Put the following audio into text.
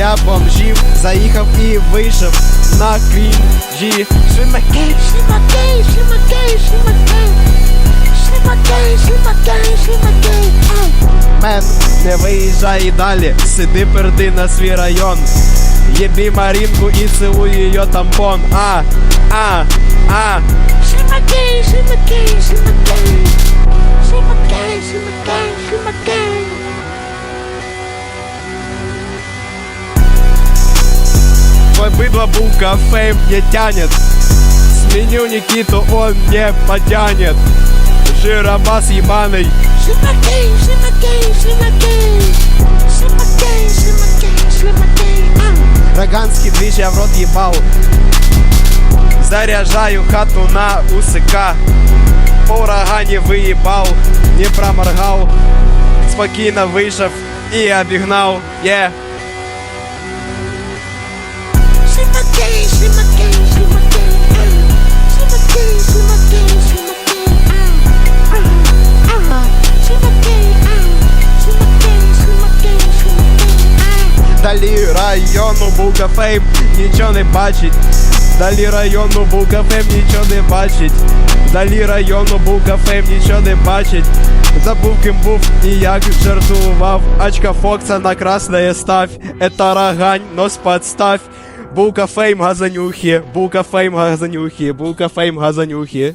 для бомжів. Заїхав і вийшов на крінжі. Шимакей, шимакей, шимакей, шимакей. Шимакей, шимакей, шимакей. Мен, не виїжджай далі, сиди перди на свій район. Єбі Марінку і цілуй її тампон. А, а, а. Шимакей, шимакей, шимакей. Шимакей, шимакей, шимакей. Твой быдло булка фейм не тянет Сменю Никиту, он не потянет Жиробас ебаный Шимакей, шимакей, шимакей. Шимакей, шимакей, шимакей. Роганский движ я в рот ебал Заряжаю хату на УСК По урагане выебал, не проморгал Спокійно вийшов і обігнав, є Шимакей, Бука фейм нічого не бачить. Далі району бука фейм нічого не бачить. Далі району бука фейм нічого не бачить. Забув ким був і як жартував. Очка Фокса на красное ставь. Это рогань, нос подставь. Булка фейм газанюхи, булка фейм газанюхи, булка фейм газанюхи.